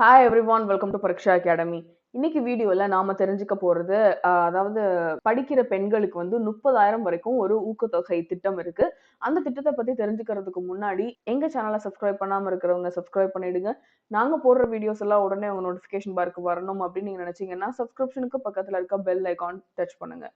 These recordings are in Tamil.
Hi everyone welcome to Pariksha academy இன்னைக்கு வீடியோவில் நாம தெரிஞ்சுக்க போறது அதாவது படிக்கிற பெண்களுக்கு வந்து முப்பதாயிரம் வரைக்கும் ஒரு ஊக்கத்தொகை திட்டம் இருக்கு. அந்த திட்டத்தை பற்றி தெரிஞ்சுக்கிறதுக்கு முன்னாடி எங்கள் சேனலை சப்ஸ்கிரைப் பண்ணாமல் இருக்கிறவங்க சப்ஸ்கிரைப் பண்ணிவிடுங்க நாங்கள் போடுற வீடியோஸ் எல்லாம் உடனே உங்கள் நோட்டிஃபிகேஷன் பார்க்கு வரணும் அப்படின்னு நீங்கள் நினச்சிங்கன்னா சப்ஸ்கிரிப்ஷனுக்கு பக்கத்தில் இருக்க பெல் ஐக்கான் டச் பண்ணுங்க.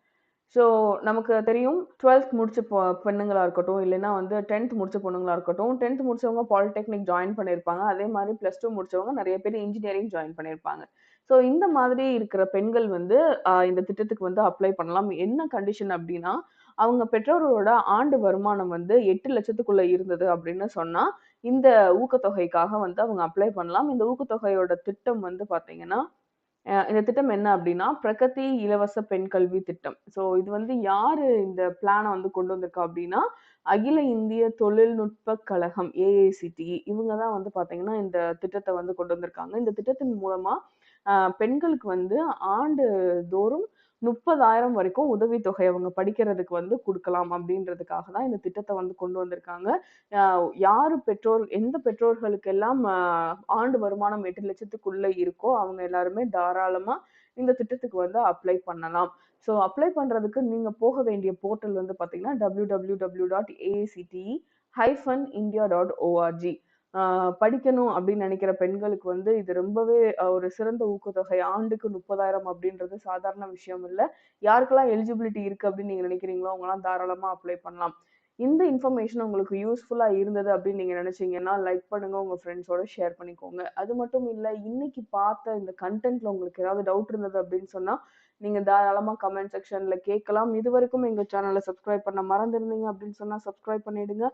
ஸோ நமக்கு தெரியும். டுவெல்த் முடிச்ச பொ- பெண்ணுங்களாக இருக்கட்டும் இல்லைன்னா வந்து டென்த் முடிச்ச பொண்ணுங்களாக இருக்கட்டும் டென்த் முடிச்சவங்க பாலிடெக்னிக் ஜாயின் பண்ணியிருப்பாங்க அதே மாதிரி ப்ளஸ் டூ முடிச்சவங்க நிறைய பேர் இன்ஜினியரிங் ஜாயின் பண்ணியிருப்பாங்க ஸோ இந்த மாதிரி இருக்கிற பெண்கள் வந்து இந்த திட்டத்துக்கு வந்து அப்ளை பண்ணலாம். என்ன கண்டிஷன் அப்படின்னா அவங்க பெற்றோரோட ஆண்டு வருமானம் வந்து எட்டு லட்சத்துக்குள்ள இருந்தது அப்படின்னு சொன்னா இந்த ஊக்கத்தொகைக்காக வந்து அவங்க அப்ளை பண்ணலாம். இந்த ஊக்கத்தொகையோட திட்டம் வந்து பாத்தீங்கன்னா அஹ் இந்த திட்டம் என்ன அப்படின்னா பிரகதி இலவச பெண் கல்வி திட்டம். ஸோ இது வந்து யாரு இந்த பிளானை வந்து கொண்டு வந்திருக்கா அப்படின்னா அகில இந்திய தொழில்நுட்ப கழகம் ஏஐசிடி இவங்க தான் வந்து பார்த்தீங்கன்னா இந்த திட்டத்தை வந்து கொண்டு வந்திருக்காங்க. இந்த திட்டத்தின் மூலமா பெண்களுக்கு வந்து ஆண்டு தோறும் முப்பதாயிரம் வரைக்கும் உதவித்தொகை அவங்க படிக்கிறதுக்கு வந்து கொடுக்கலாம் அப்படின்றதுக்காக தான் இந்த திட்டத்தை வந்து கொண்டு வந்திருக்காங்க. யார் பெற்றோர் எந்த பெற்றோர்களுக்கெல்லாம் ஆண்டு வருமானம் எட்டு லட்சத்துக்குள்ளே இருக்கோ அவங்க எல்லாருமே தாராளமாக இந்த திட்டத்துக்கு வந்து அப்ளை பண்ணலாம். ஸோ அப்ளை பண்ணுறதுக்கு நீங்கள் போக வேண்டிய போர்ட்டல் வந்து பார்த்தீங்கன்னா W W W dot ACT hyphen India dot ORG படிக்கணும் அப்படின்னு நினைக்கிற பெண்களுக்கு வந்து இது ரொம்பவே ஒரு சிறந்த ஊக்கத்தொகை. ஆண்டுக்கு முப்பதாயிரம் அப்படின்றது சாதாரண விஷயம் இல்லை. யாருக்கெல்லாம் எலிஜிபிலிட்டி இருக்கு அப்படின்னு நீங்க நினைக்கிறீங்களோ அவங்களாம் தாராளமா அப்ளை பண்ணலாம். இந்த இன்ஃபர்மேஷன் உங்களுக்கு யூஸ்ஃபுல்லா இருந்தது அப்படின்னு நீங்க நினைச்சீங்கன்னா லைக் பண்ணுங்க. உங்க ஃப்ரெண்ட்ஸோட ஷேர் பண்ணிக்கோங்க. அது மட்டும் இல்ல இன்னைக்கு பார்த்த இந்த கண்டென்ட்ல உங்களுக்கு ஏதாவது டவுட் இருந்தது அப்படின்னு சொன்னா நீங்க தாராளமா கமெண்ட் செக்ஷன்ல கேட்கலாம். இது வரைக்கும் எங்க சேனலை சப்ஸ்கிரைப் பண்ண மறந்துருந்தீங்க அப்படின்னு சொன்னா சப்ஸ்கிரைப் பண்ணிடுங்க.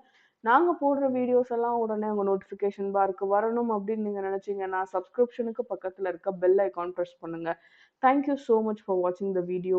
நாங்கள் போடுற வீடியோஸ் எல்லாம் உடனே உங்கள் நோட்டிஃபிகேஷன் பாருக்கு வரணும் அப்படின்னு நீங்கள் நினச்சிங்கன்னா சப்ஸ்கிரிப்ஷனுக்கு பக்கத்தில் இருக்க பெல் ஐக்கான் ப்ரெஸ் பண்ணுங்க. Thank you so much for வாட்சிங் த வீடியோ